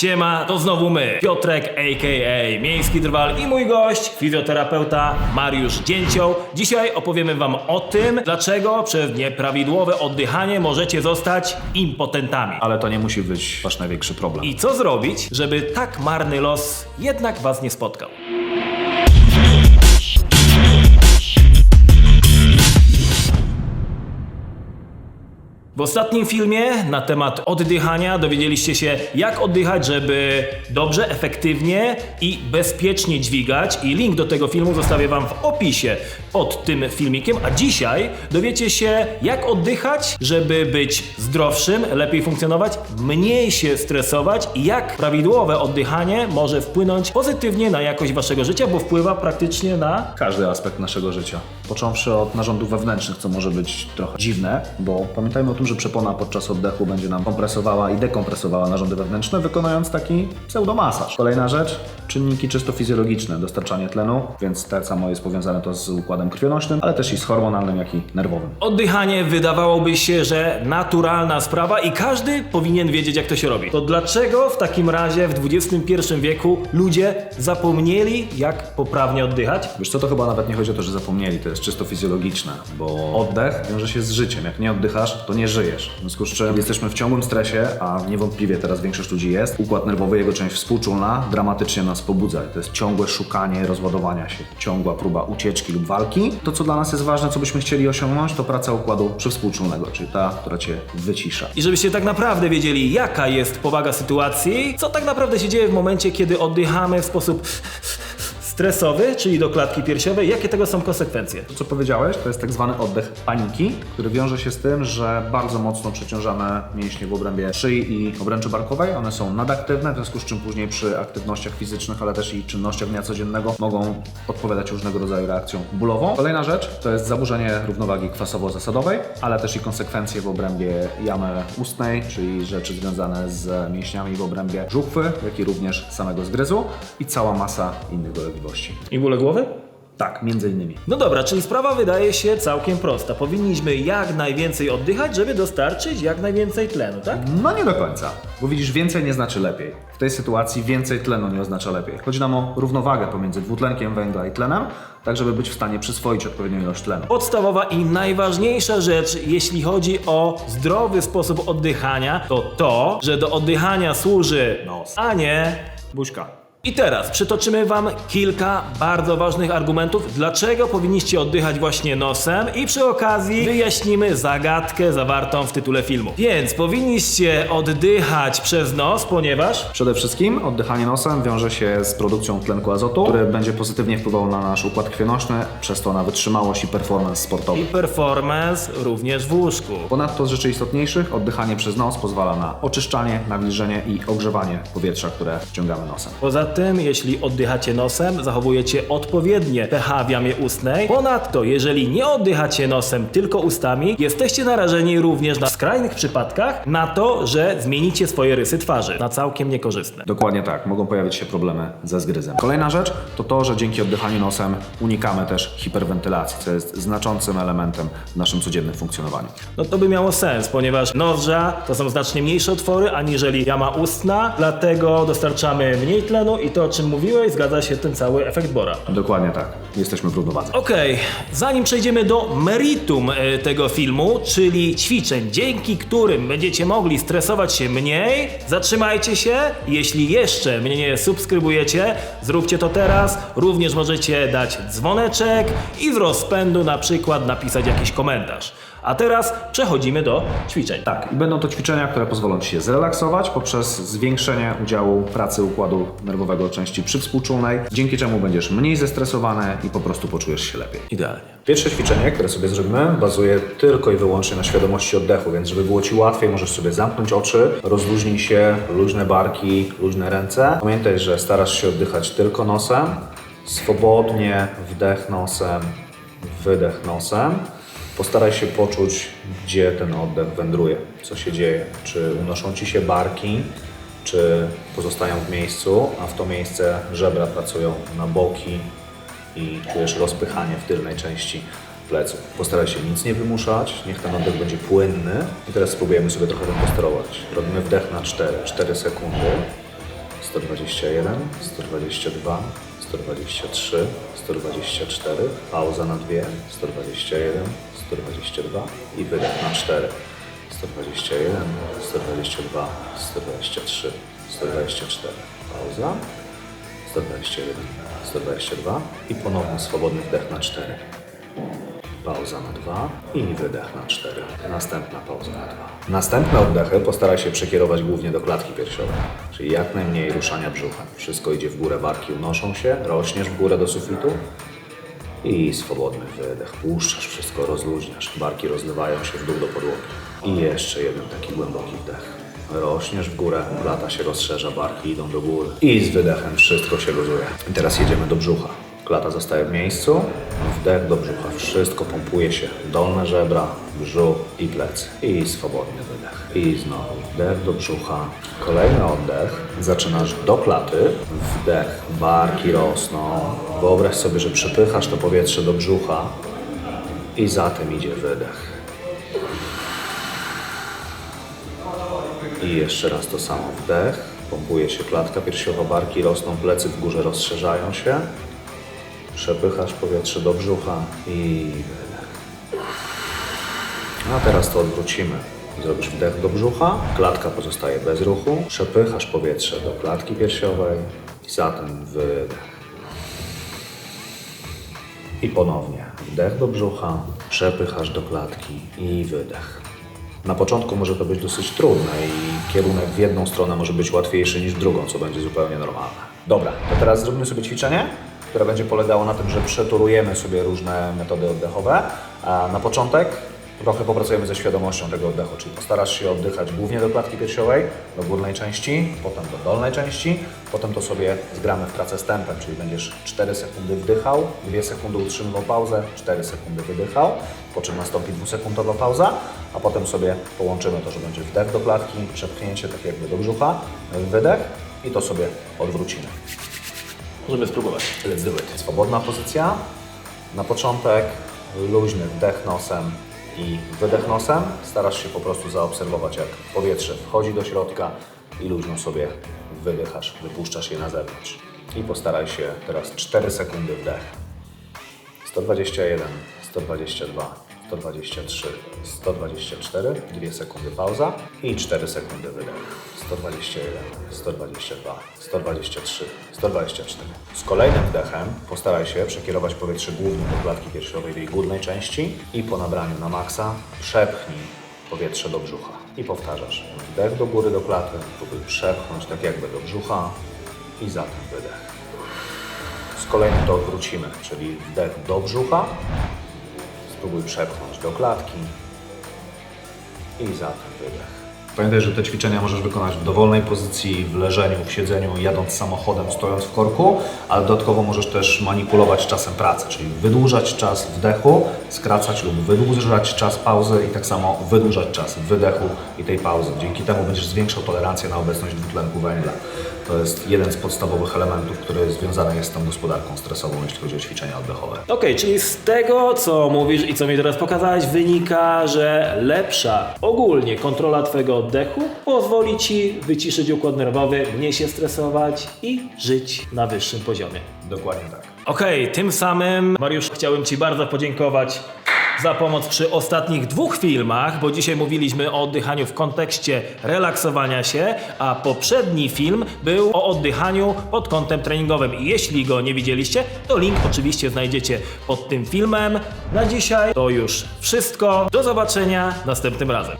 Siema, to znowu my, Piotrek a.k.a. Miejski Drwal i mój gość, fizjoterapeuta Mariusz Dzięcioł. Dzisiaj opowiemy wam o tym, dlaczego przez nieprawidłowe oddychanie możecie zostać impotentami. Ale to nie musi być wasz największy problem. I co zrobić, żeby tak marny los jednak was nie spotkał? W ostatnim filmie na temat oddychania dowiedzieliście się, jak oddychać, żeby dobrze, efektywnie i bezpiecznie dźwigać. I link do tego filmu zostawię Wam w opisie pod tym filmikiem. A dzisiaj dowiecie się, jak oddychać, żeby być zdrowszym, lepiej funkcjonować, mniej się stresować i jak prawidłowe oddychanie może wpłynąć pozytywnie na jakość Waszego życia, bo wpływa praktycznie na Każdy aspekt naszego życia. Począwszy od narządów wewnętrznych, co może być trochę dziwne, bo pamiętajmy o tym, że przepona podczas oddechu będzie nam kompresowała i dekompresowała narządy wewnętrzne, wykonując taki pseudomasaż. Kolejna rzecz, czynniki czysto fizjologiczne, dostarczanie tlenu, więc tak samo jest powiązane to z układem krwionośnym, ale też i z hormonalnym, jak i nerwowym. Oddychanie wydawałoby się, że naturalna sprawa i każdy powinien wiedzieć, jak to się robi. To dlaczego w takim razie w XXI wieku ludzie zapomnieli, jak poprawnie oddychać? Wiesz co, to chyba nawet nie chodzi o to, że zapomnieli, to jest czysto fizjologiczne, bo oddech wiąże się z życiem. Jak nie oddychasz, to nie żyjesz. W związku z czym jesteśmy w ciągłym stresie, a niewątpliwie teraz większość ludzi jest. Układ nerwowy, jego część współczulna, dramatycznie nas pobudza. To jest ciągłe szukanie rozładowania się, ciągła próba ucieczki lub walki. To, co dla nas jest ważne, co byśmy chcieli osiągnąć, to praca układu przywspółczulnego, czyli ta, która cię wycisza. I żebyście tak naprawdę wiedzieli, jaka jest powaga sytuacji, co tak naprawdę się dzieje w momencie, kiedy oddychamy w sposób stresowy, czyli do klatki piersiowej, jakie tego są konsekwencje. To, co powiedziałeś, to jest tak zwany oddech paniki, który wiąże się z tym, że bardzo mocno przeciążamy mięśnie w obrębie szyi i obręczy barkowej. One są nadaktywne, w związku z czym później przy aktywnościach fizycznych, ale też i czynnościach dnia codziennego mogą odpowiadać różnego rodzaju reakcją bólową. Kolejna rzecz to jest zaburzenie równowagi kwasowo-zasadowej, ale też i konsekwencje w obrębie jamy ustnej, czyli rzeczy związane z mięśniami w obrębie żuchwy, jak i również samego zgryzu i cała masa innych dolegliwości. I bóle głowy? Tak, między innymi. No dobra, czyli sprawa wydaje się całkiem prosta. Powinniśmy jak najwięcej oddychać, żeby dostarczyć jak najwięcej tlenu, tak? No nie do końca, bo widzisz, więcej nie znaczy lepiej. W tej sytuacji więcej tlenu nie oznacza lepiej. Chodzi nam o równowagę pomiędzy dwutlenkiem węgla i tlenem, tak żeby być w stanie przyswoić odpowiednią ilość tlenu. Podstawowa i najważniejsza rzecz, jeśli chodzi o zdrowy sposób oddychania, to to, że do oddychania służy nos, a nie buźka. I teraz przytoczymy Wam kilka bardzo ważnych argumentów, dlaczego powinniście oddychać właśnie nosem i przy okazji wyjaśnimy zagadkę zawartą w tytule filmu. Więc powinniście oddychać przez nos, ponieważ Przede wszystkim oddychanie nosem wiąże się z produkcją tlenku azotu, który będzie pozytywnie wpływał na nasz układ krwionośny, przez to na wytrzymałość i performance sportowy. i performance również w łóżku. Ponadto z rzeczy istotniejszych, oddychanie przez nos pozwala na oczyszczanie, nawilżenie i ogrzewanie powietrza, które wciągamy nosem. Poza tym, jeśli oddychacie nosem, zachowujecie odpowiednie pH w jamie ustnej. Ponadto, jeżeli nie oddychacie nosem, tylko ustami, jesteście narażeni również na w skrajnych przypadkach na to, że zmienicie swoje rysy twarzy na całkiem niekorzystne. Dokładnie tak, mogą pojawić się problemy ze zgryzem. Kolejna rzecz to to, że dzięki oddychaniu nosem unikamy też hiperwentylacji, co jest znaczącym elementem w naszym codziennym funkcjonowaniu. No to by miało sens, ponieważ nozdrza to są znacznie mniejsze otwory aniżeli jama ustna, dlatego dostarczamy mniej tlenu i to o czym mówiłeś, zgadza się ten cały efekt Bora. Dokładnie tak, jesteśmy w równowadze. Okej, zanim przejdziemy do meritum e, tego filmu, czyli ćwiczeń, dzięki którym będziecie mogli stresować się mniej, zatrzymajcie się. Jeśli jeszcze mnie nie subskrybujecie, zróbcie to teraz. Również możecie dać dzwoneczek i z rozpędu na przykład napisać jakiś komentarz. A teraz przechodzimy do ćwiczeń. Tak, i będą to ćwiczenia, które pozwolą Ci się zrelaksować poprzez zwiększenie udziału pracy układu nerwowego części przywspółczulnej, dzięki czemu będziesz mniej zestresowany i po prostu poczujesz się lepiej. Idealnie. Pierwsze ćwiczenie, które sobie zrobimy, bazuje tylko i wyłącznie na świadomości oddechu, więc żeby było Ci łatwiej, możesz sobie zamknąć oczy, rozluźnij się, luźne barki, luźne ręce. Pamiętaj, że starasz się oddychać tylko nosem, swobodnie wdech nosem, wydech nosem. Postaraj się poczuć, gdzie ten oddech wędruje, co się dzieje, czy unoszą Ci się barki, czy pozostają w miejscu, a w to miejsce żebra pracują na boki, i czujesz rozpychanie w tylnej części pleców. Postaraj się nic nie wymuszać, niech ten oddech będzie płynny. I teraz spróbujemy sobie trochę tym posterować. Robimy wdech na 4, 4 sekundy. 121, 122, 123, 124, pauza na dwie, 121, 122 i wydech na 4. 121, 122, 123, 124, pauza, 121, 122 i ponownie swobodny wdech na 4. Pauza na 2 i wydech na 4. Następna pauza na 2. Następne oddechy postaraj się przekierować głównie do klatki piersiowej, czyli jak najmniej ruszania brzuchem. Wszystko idzie w górę, barki unoszą się, rośniesz w górę do sufitu i swobodny wydech. Puszczasz wszystko, rozluźniasz. Barki rozlewają się w dół do podłogi. I jeszcze jeden taki głęboki wdech. Rośniesz w górę, klata się rozszerza, barki idą do góry. I z wydechem wszystko się luzuje. I teraz jedziemy do brzucha. Klata zostaje w miejscu, wdech do brzucha. Wszystko pompuje się. Dolne żebra, brzuch i plecy. I swobodny wydech. I znowu wdech do brzucha. Kolejny oddech. Zaczynasz do klaty. Wdech. Barki rosną. Wyobraź sobie, że przepychasz to powietrze do brzucha. I zatem idzie wydech. I jeszcze raz to samo. Wdech. Pompuje się klatka piersiowa, barki rosną, plecy w górze rozszerzają się. Przepychasz powietrze do brzucha i wydech. A teraz to odwrócimy. Zrobisz wdech do brzucha, klatka pozostaje bez ruchu. Przepychasz powietrze do klatki piersiowej i zatem wydech. I ponownie wdech do brzucha, przepychasz do klatki i wydech. Na początku może to być dosyć trudne i kierunek w jedną stronę może być łatwiejszy niż w drugą, co będzie zupełnie normalne. Dobra, to teraz zrobimy sobie ćwiczenie, które będzie polegało na tym, że przeturujemy sobie różne metody oddechowe. Na początek trochę popracujemy ze świadomością tego oddechu, czyli postarasz się oddychać głównie do klatki piersiowej, do górnej części, potem do dolnej części, potem to sobie zgramy w pracę z tempem, czyli będziesz 4 sekundy wdychał, 2 sekundy utrzymywał pauzę, 4 sekundy wydychał, po czym nastąpi dwusekundowa pauza, a potem sobie połączymy to, że będzie wdech do klatki, przepchnięcie tak jakby do brzucha, wydech i to sobie odwrócimy. Możemy spróbować. Let's do it. Swobodna pozycja. Na początek luźny wdech nosem i wydech nosem. Starasz się po prostu zaobserwować, jak powietrze wchodzi do środka i luźno sobie wydychasz, wypuszczasz je na zewnątrz. I postaraj się teraz 4 sekundy wdech. 121, 122, 123, 124, 2 sekundy pauza i 4 sekundy wydech. 121, 122, 123, 124. Z kolejnym wdechem postaraj się przekierować powietrze głównie do klatki piersiowej w jej górnej części i po nabraniu na maksa przepchnij powietrze do brzucha. I powtarzasz. Wdech do góry do klaty, próbuj przepchnąć tak jakby do brzucha i zatem wydech. Z kolejnym to odwrócimy, czyli wdech do brzucha, spróbuj przepchnąć do klatki i zatem wydech. Pamiętaj, że te ćwiczenia możesz wykonać w dowolnej pozycji, w leżeniu, w siedzeniu, jadąc samochodem, stojąc w korku, ale dodatkowo możesz też manipulować czasem pracy, czyli wydłużać czas wdechu, skracać lub wydłużać czas pauzy i tak samo wydłużać czas wydechu i tej pauzy. Dzięki temu będziesz zwiększał tolerancję na obecność dwutlenku węgla. To jest jeden z podstawowych elementów, który związany jest z tą gospodarką stresową, jeśli chodzi o ćwiczenia oddechowe. Okej, czyli z tego, co mówisz i co mi teraz pokazałeś, wynika, że lepsza ogólnie kontrola Twojego oddechu pozwoli Ci wyciszyć układ nerwowy, mniej się stresować i żyć na wyższym poziomie. Dokładnie tak. Okej, tym samym, Mariusz, chciałbym Ci bardzo podziękować za pomoc przy ostatnich dwóch filmach, bo dzisiaj mówiliśmy o oddychaniu w kontekście relaksowania się, a poprzedni film był o oddychaniu pod kątem treningowym. Jeśli go nie widzieliście, to link oczywiście znajdziecie pod tym filmem. Na dzisiaj to już wszystko. Do zobaczenia następnym razem.